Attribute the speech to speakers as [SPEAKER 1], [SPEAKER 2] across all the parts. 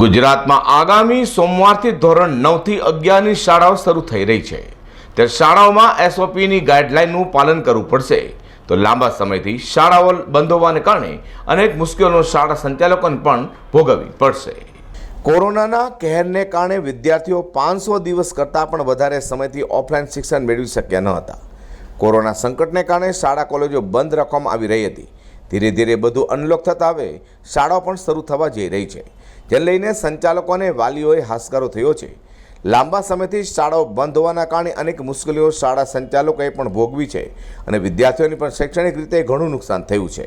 [SPEAKER 1] ગુજરાતમાં આગામી સોમવારથી ધોરણ નવથી અગિયારની શાળાઓ શરૂ થઈ રહી છે. ત્યારે શાળાઓમાં એસઓપીની ગાઈડલાઇનનું પાલન કરવું પડશે. તો લાંબા સમયથી શાળાઓ બંધ હોવાને કારણે અનેક મુશ્કેલીઓ શાળા સંચાલકોને પણ ભોગવવી પડશે. કોરોનાના કહેરને કારણે વિદ્યાર્થીઓ પાંચસો દિવસ કરતાં પણ વધારે સમયથી ઓફલાઈન શિક્ષણ મેળવી શક્યા ન હતા. કોરોના સંકટને કારણે શાળા કોલેજો બંધ રાખવામાં આવી રહી હતી. ધીરે ધીરે બધું અનલોક થતા હવે શાળાઓ પણ શરૂ થવા જઈ રહી છે. જેને લઈને સંચાલકો અને વાલીઓએ હાશકારો થયો છે. લાંબા સમયથી શાળાઓ બંધ હોવાના કારણે અનેક મુશ્કેલીઓ શાળા સંચાલકોએ પણ ભોગવી છે અને વિદ્યાર્થીઓને પણ શૈક્ષણિક રીતે ઘણું નુકસાન થયું છે.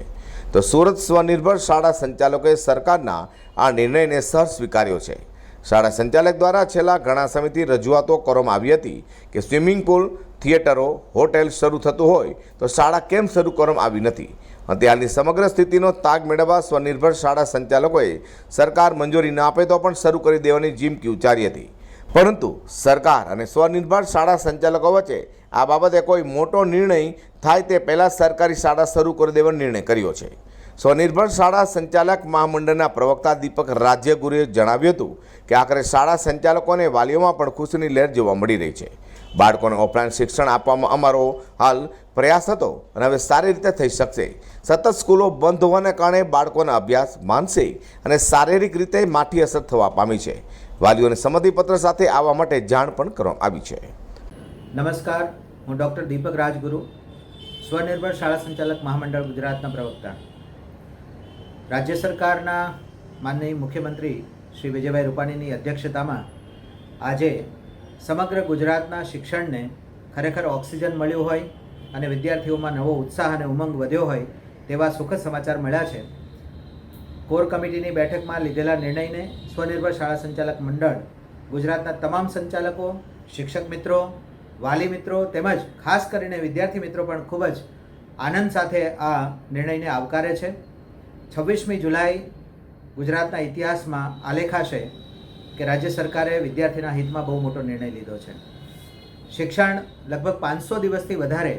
[SPEAKER 1] તો સુરત સ્વનિર્ભર શાળા સંચાલકોએ સરકારના આ નિર્ણયને સહ સ્વીકાર્યો છે. શાળા સંચાલક દ્વારા છેલ્લા ઘણા સમયથી રજૂઆતો કરવામાં આવી હતી કે સ્વિમિંગ પુલ, થિયેટરો, હોટેલ શરૂ થતું હોય તો શાળા કેમ શરૂ કરવામાં આવી નથી? હાલની સમગ્ર સ્થિતિનો તાગ મેળવવા સ્વનિર્ભર શાળા સંચાલકોએ સરકાર મંજૂરી ન આપે તો પણ શરૂ કરી દેવાની જીમકી ઉચ્ચારી હતી. પરંતુ સરકાર અને સ્વનિર્ભર શાળા સંચાલકો વચ્ચે આ બાબતે કોઈ મોટો નિર્ણય થાય તે પહેલાં સરકારી શાળા શરૂ કરી દેવાનો નિર્ણય કર્યો છે. સ્વનિર્ભર શાળા સંચાલક મહામંડળના પ્રવક્તા દીપક રાજ્યગુરુએ જણાવ્યું હતું કે આખરે શાળા સંચાલકોને વાલીઓમાં પણ ખુશીની લહેર જોવા મળી રહી છે. બાળકોને ઓફલાઈન શિક્ષણ આપવામાં અમારો હાલ પ્રયાસ હતો અને હવે સારી રીતે થઈ શકશે. સતત સ્કૂલો બંધ હોવાને કારણે બાળકોના અભ્યાસ માનસિક અને શારીરિક રીતે માઠી અસર થવા પામી છે. વાલીઓને સંમતિપત્ર સાથે આવવા માટે જાણ પણ કરવામાં આવી છે.
[SPEAKER 2] નમસ્કાર, હું ડૉક્ટર દીપક રાજગુરુ, સ્વનિર્ભર શાળા સંચાલક મહામંડળ ગુજરાતના પ્રવક્તા. રાજ્ય સરકારના માનનીય મુખ્યમંત્રી શ્રી વિજયભાઈ રૂપાણીની અધ્યક્ષતામાં આજે સમગ્ર ગુજરાતના શિક્ષણને ખરેખર ઓક્સિજન મળ્યું હોય અને વિદ્યાર્થીઓમાં નવો ઉત્સાહ અને ઉમંગ વધ્યો હોય તેવા સુખદ સમાચાર મળ્યા છે. કોર કમિટીની બેઠકમાં લીધેલા નિર્ણયને સ્વનિર્ભર શાળા સંચાલક મંડળ, ગુજરાતના તમામ સંચાલકો, શિક્ષક મિત્રો, વાલી મિત્રો તેમજ ખાસ કરીને વિદ્યાર્થી મિત્રો પણ ખૂબ જ આનંદ સાથે આ નિર્ણયને આવકારે છે. છવ્વીસમી જુલાઈ ગુજરાતના ઇતિહાસમાં આલેખાશે કે રાજ્ય સરકારે વિદ્યાર્થીના હિતમાં બહુ મોટો નિર્ણય લીધો છે. શિક્ષણ લગભગ પાંચસો દિવસથી વધારે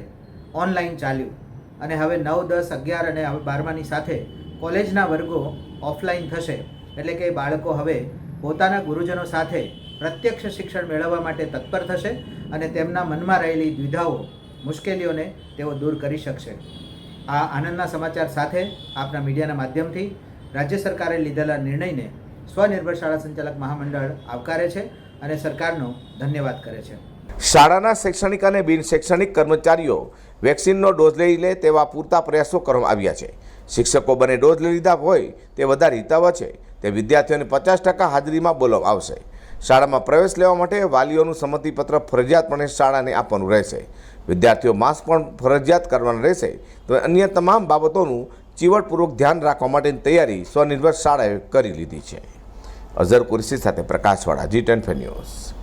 [SPEAKER 2] ઓનલાઈન ચાલ્યું. અને હવે નવ, દસ, અગિયાર અને હવે બારમાની સાથે કોલેજના વર્ગો ઓફલાઈન થશે. એટલે કે બાળકો હવે પોતાના ગુરુજનો સાથે પ્રત્યક્ષ શિક્ષણ મેળવવા માટે તત્પર થશે અને તેમના મનમાં રહેલી દ્વિધાઓ, મુશ્કેલીઓને તેઓ દૂર કરી શકશે. આ આનંદના સમાચાર સાથે આપના મીડિયાના માધ્યમથી રાજ્ય સરકારે લીધેલા નિર્ણયને સ્વનિર્ભર શાળા સંચાલક મહામંડળ આવકારે છે અને સરકારનો ધન્યવાદ કરે છે.
[SPEAKER 1] શાળાના શૈક્ષણિક અને બિન શૈક્ષણિક કર્મચારીઓ વેક્સિનનો ડોઝ લઈ લે તેવા પૂરતા પ્રયાસો કરવામાં આવ્યા છે. શિક્ષકો બંને ડોઝ લઈ લીધા હોય તે વધારે હિતાવ છે. તે વિદ્યાર્થીઓને પચાસ ટકા હાજરીમાં બોલાવવામાં આવશે. શાળામાં પ્રવેશ લેવા માટે વાલીઓનું સંમતિપત્ર ફરજિયાતપણે શાળાને આપવાનું રહેશે. વિદ્યાર્થીઓ માસ્ક પણ ફરજિયાત કરવાનું રહેશે. તો અન્ય તમામ બાબતોનું ચીવટપૂર્વક ધ્યાન રાખવા માટેની તૈયારી સ્વનિર્ભર શાળાએ કરી લીધી છે. અઝર કુરશી સાથે પ્રકાશવાળા જી ટેન ન્યૂઝ.